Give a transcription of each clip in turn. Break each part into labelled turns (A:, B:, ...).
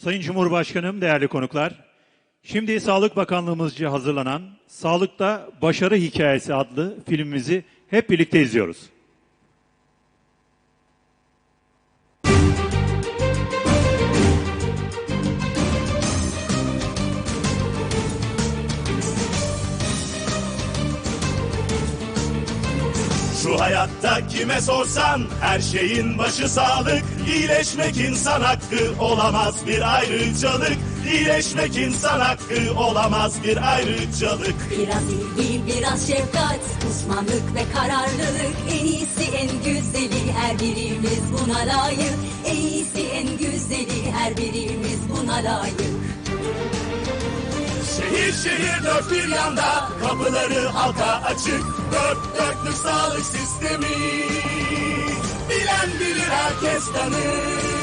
A: Sayın Cumhurbaşkanım, değerli konuklar. Şimdi Sağlık Bakanlığımızca hazırlanan Sağlıkta Başarı Hikayesi adlı filmimizi hep birlikte izliyoruz.
B: Şu hayatta kime sorsan her şeyin başı sağlık. İyileşmek insan hakkı olamaz bir ayrıcalık. İyileşmek insan hakkı olamaz bir ayrıcalık.
C: Biraz ilgi, biraz şefkat, uzmanlık ve kararlılık. En iyisi, en güzeli, her birimiz buna layık. En iyisi, en güzeli, her birimiz buna layık.
B: Şehir şehir dört bir yanda kapıları halka açık. Dört dörtlük sağlık sistemi. Bilen bilir herkes tanır.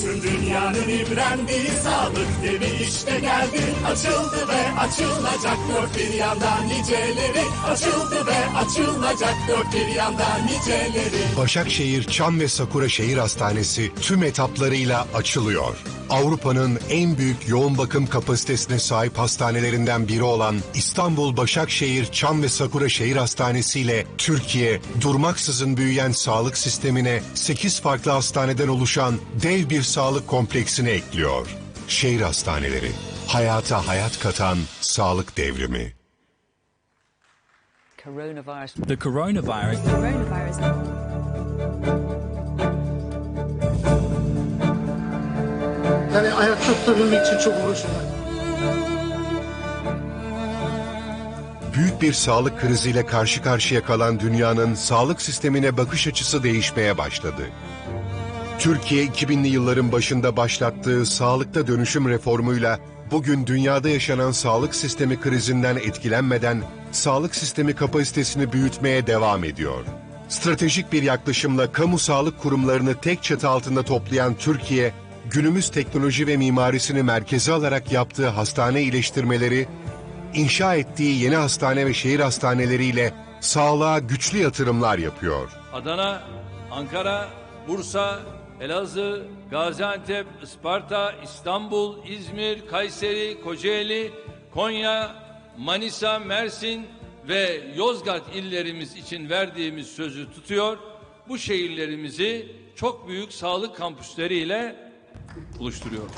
B: Tüm dünyanın imrendiği sağlık devi işte geldi. Açıldı ve açılacak dört bir yandan niceleri. Açıldı ve açılacak dört bir yandan niceleri.
D: Başakşehir Çam ve Sakura Şehir Hastanesi tüm etaplarıyla açılıyor. Avrupa'nın en büyük yoğun bakım kapasitesine sahip hastanelerinden biri olan İstanbul Başakşehir Çam ve Sakura Şehir Hastanesi ile Türkiye durmaksızın büyüyen sağlık sistemine 8 farklı hastaneden oluşan dev bir sağlık kompleksini ekliyor. Şehir hastaneleri, hayata hayat katan sağlık devrimi.
E: coronavirus.
F: The coronavirus
E: Coronavirus.
G: Yani ayakta tutabilmek için çok uğraşıyorum.
D: Büyük bir sağlık kriziyle karşı karşıya kalan dünyanın sağlık sistemine bakış açısı değişmeye başladı. Türkiye 2000'li yılların başında başlattığı sağlıkta dönüşüm reformuyla bugün dünyada yaşanan sağlık sistemi krizinden etkilenmeden sağlık sistemi kapasitesini büyütmeye devam ediyor. Stratejik bir yaklaşımla kamu sağlık kurumlarını tek çatı altında toplayan Türkiye, günümüz teknoloji ve mimarisini merkeze alarak yaptığı hastane iyileştirmeleri inşa ettiği yeni hastane ve şehir hastaneleriyle sağlığa güçlü yatırımlar yapıyor.
H: Adana, Ankara, Bursa, Elazığ, Gaziantep, Isparta, İstanbul, İzmir, Kayseri, Kocaeli, Konya, Manisa, Mersin ve Yozgat illerimiz için verdiğimiz sözü tutuyor. Bu şehirlerimizi çok büyük sağlık kampüsleriyle buluşturuyoruz.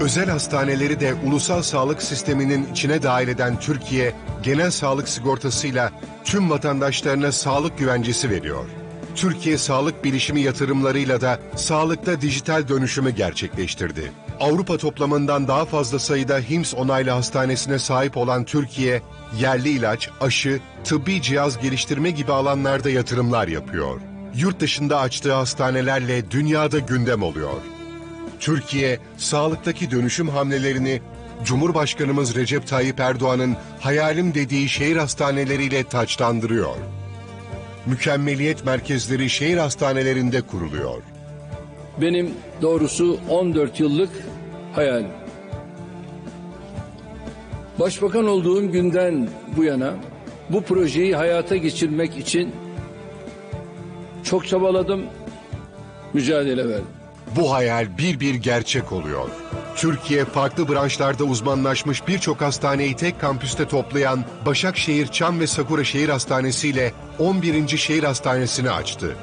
D: Özel hastaneleri de ulusal sağlık sisteminin içine dahil eden Türkiye, genel sağlık sigortasıyla tüm vatandaşlarına sağlık güvencesi veriyor. Türkiye sağlık bilişimi yatırımlarıyla da sağlıkta dijital dönüşümü gerçekleştirdi. Avrupa toplamından daha fazla sayıda HIMSS onaylı hastanesine sahip olan Türkiye, yerli ilaç, aşı, tıbbi cihaz geliştirme gibi alanlarda yatırımlar yapıyor. Yurt dışında açtığı hastanelerle dünyada gündem oluyor. Türkiye, sağlıktaki dönüşüm hamlelerini Cumhurbaşkanımız Recep Tayyip Erdoğan'ın hayalim dediği şehir hastaneleriyle taçlandırıyor. Mükemmeliyet merkezleri şehir hastanelerinde kuruluyor.
H: Benim doğrusu 14 yıllık hayalim. Başbakan olduğum günden bu yana bu projeyi hayata geçirmek için çok çabaladım, mücadele verdim.
D: Bu hayal bir bir gerçek oluyor. Türkiye farklı branşlarda uzmanlaşmış birçok hastaneyi tek kampüste toplayan Başakşehir Çam ve Sakura Şehir Hastanesi ile 11. Şehir Hastanesi'ni açtı.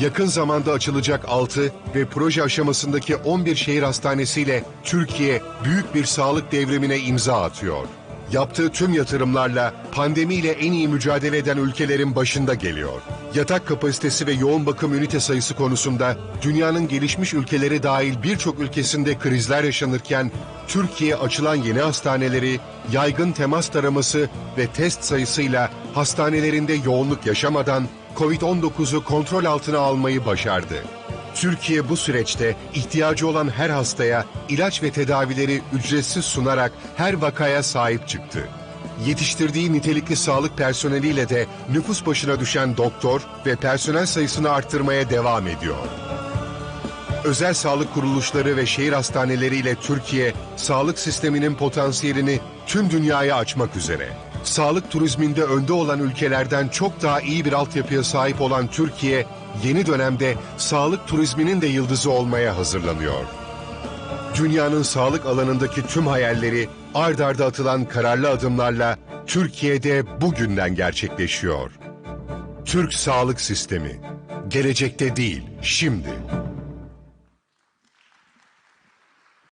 D: Yakın zamanda açılacak 6 ve proje aşamasındaki 11 şehir hastanesiyle Türkiye büyük bir sağlık devrimine imza atıyor. Yaptığı tüm yatırımlarla pandemiyle en iyi mücadele eden ülkelerin başında geliyor. Yatak kapasitesi ve yoğun bakım ünite sayısı konusunda dünyanın gelişmiş ülkeleri dahil birçok ülkesinde krizler yaşanırken Türkiye açılan yeni hastaneleri, yaygın temas taraması ve test sayısıyla hastanelerinde yoğunluk yaşamadan Covid-19'u kontrol altına almayı başardı. Türkiye bu süreçte ihtiyacı olan her hastaya ilaç ve tedavileri ücretsiz sunarak her vakaya sahip çıktı. Yetiştirdiği nitelikli sağlık personeliyle de nüfus başına düşen doktor ve personel sayısını arttırmaya devam ediyor. Özel sağlık kuruluşları ve şehir hastaneleriyle Türkiye, sağlık sisteminin potansiyelini tüm dünyaya açmak üzere. Sağlık turizminde önde olan ülkelerden çok daha iyi bir altyapıya sahip olan Türkiye, yeni dönemde sağlık turizminin de yıldızı olmaya hazırlanıyor. Dünyanın sağlık alanındaki tüm hayalleri ard arda atılan kararlı adımlarla Türkiye'de bugünden gerçekleşiyor. Türk Sağlık Sistemi. Gelecekte değil, şimdi.